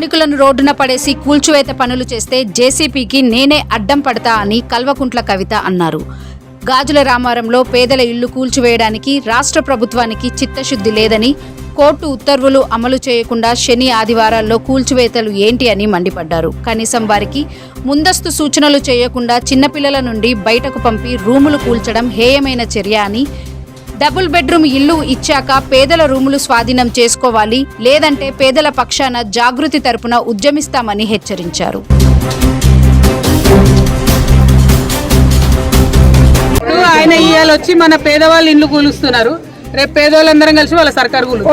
స్థానికులను రోడ్డున పడేసి కూల్చివేత పనులు చేస్తే జేసీపీకి నేనే అడ్డం పడతా అని కల్వకుంట్ల కవిత అన్నారు. గాజుల రామారంలో పేదల ఇల్లు కూల్చివేయడానికి రాష్ట్ర ప్రభుత్వానికి చిత్తశుద్ధి లేదని కోర్టు ఉత్తర్వులు అమలు చేయకుండా శని ఆదివారాల్లో కూల్చివేతలు ఏంటి అని మండిపడ్డారు. కనీసం వారికి ముందస్తు సూచనలు చేయకుండా చిన్నపిల్లల నుండి బయటకు పంపి రూములు కూల్చడం హేయమైన చర్య అని డబుల్ బెడ్రూమ్ ఇల్లు ఇచ్చాక పేదల రూములు స్వాధీనం చేసుకోవాలి లేదంటే పేదల పక్షాన జాగృతి తరపున ఉద్యమిస్తామని హెచ్చరించారు. ఆయన ఇవాళ వచ్చి మన పేదవాళ్ళ ఇండ్లు కూలుస్తున్నారు. రేపు పేదవాళ్ళందరం కలిసి వాళ్ళ సర్కారు కూలు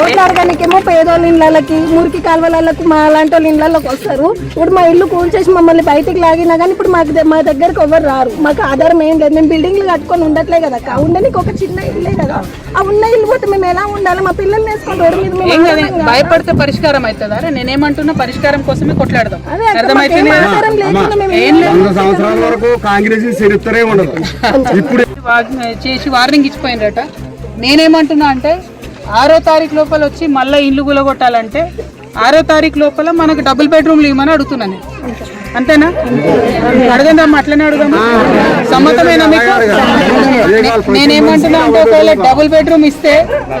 ఓట్లు అడగనికేమో పేదోళ్ళ ఇళ్ళకి మురికి కాలువలకు మా అలాంటి వాళ్ళ ఇళ్ళకి వస్తారు. ఇప్పుడు మా ఇల్లు కూల్చేసి మమ్మల్ని బయటికి లాగినా కానీ ఇప్పుడు మాకు మా దగ్గరకు ఎవరు రారు. మాకు ఆధారం ఏం లేదు. మేము బిల్డింగ్లు కట్టుకొని ఉండట్లే కదా అక్క. ఉండనికి ఒక చిన్న ఇల్లే కదా. ఆ ఉన్న ఇల్లు పోతే మేము ఎలా ఉండాలి? మా పిల్లల్ని వేసుకొని రోడ్డు మీద మేము ఏం కదా ఆడలేం కదా. భయపడితే పరిష్కారం అవుతుందా? రే? నేనేమంటున్నా పరిష్కారం కోసమే కొట్లాడదాం. అదే అక్క, అర్థమైతుంది? మాకేం ఆధారం లేకుండా మేము వంద సంవత్సరాల వరకు కాంగ్రెస్ చరిత్రే ఉండదు. ఇప్పుడు చేసి వార్నింగ్ ఇచ్చిపోయినరట. నేనేమంటున్నా అంటే ఆరో తారీఖు లోపల వచ్చి మళ్ళీ ఇల్లు గులగొట్టాలంటే ఆరో తారీఖు లోపల మనకు డబుల్ బెడ్రూమ్లు ఇవ్వమని అడుగుతున్నా నేను. అంతేనా? అడగదాం అట్లనే అడుగుదామా? సమ్మతమేనా మీకు? నేనేమంటున్నా అంటే ఒకవేళ డబుల్ బెడ్రూమ్ ఇస్తే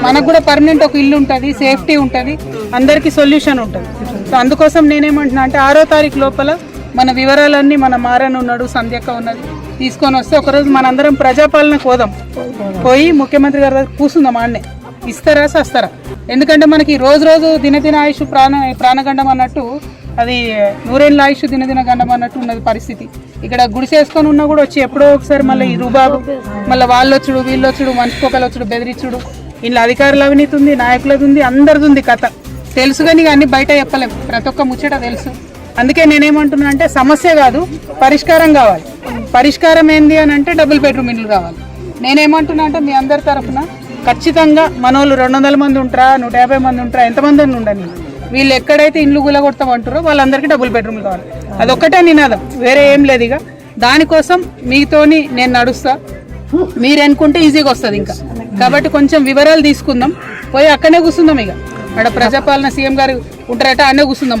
మనకు కూడా పర్మనెంట్ ఒక ఇల్లు ఉంటుంది సేఫ్టీ ఉంటుంది అందరికీ సొల్యూషన్ ఉంటుంది. సో అందుకోసం నేనేమంటున్నా అంటే ఆరో తారీఖు లోపల మన వివరాలన్నీ మన మారన్ ఉన్నాడు సంధ్యక్క ఉన్నది. తీసుకొని వస్తే ఒకరోజు మనందరం ప్రజాపాలన కోదాం పోయి ముఖ్యమంత్రి గారి దగ్గర కూర్చుందాం ఆడనే. ఇస్తారా సస్తారా? ఎందుకంటే మనకి రోజు రోజు దినదిన ఆయుష్ ప్రాణ ప్రాణగండం అన్నట్టు అది నూరేళ్ళ ఆయుష్ దినదిన గండం అన్నట్టు ఉన్నది పరిస్థితి. ఇక్కడ గుడిసేసుకొని ఉన్నా కూడా వచ్చి ఎప్పుడో ఒకసారి మళ్ళీ ఈ రుబాబు మళ్ళీ వాళ్ళు వచ్చుడు వీళ్ళు వచ్చుడు వచ్చుడు బెదిరించుడు. ఇలా అధికారుల అవినీతి ఉంది నాయకులది ఉంది అందరిది ఉంది కథ. తెలుసు కానీ ఇక అన్ని బయట చెప్పలేము ప్రతి ఒక్క ముచ్చట తెలుసు. అందుకే నేనేమంటున్నా అంటే సమస్య కాదు పరిష్కారం కావాలి. పరిష్కారం ఏంది అని అంటే డబుల్ బెడ్రూమ్ ఇల్లు కావాలి. నేనేమంటున్నా అంటే మీ అందరి తరఫున ఖచ్చితంగా మనోళ్ళు రెండు వందల మంది ఉంటారా నూట యాభై మంది ఉంటారా ఎంతమంది అని ఉండని వీళ్ళు ఎక్కడైతే ఇండ్లు గులగొడతామంటారో వాళ్ళందరికీ డబుల్ బెడ్రూమ్ కావాలి. అదొక్కటే నినాదం వేరే ఏం లేదు ఇక. దానికోసం మీతోని నేను నడుస్తా. మీరు అనుకుంటే ఈజీగా వస్తుంది ఇంకా. కాబట్టి కొంచెం వివరాలు తీసుకుందాం. పోయి అక్కడనే కూర్చుందాం ఇక. అక్కడ ప్రజాపాలన సీఎం గారు ఉంటారట అన్నే కూర్చుందాం.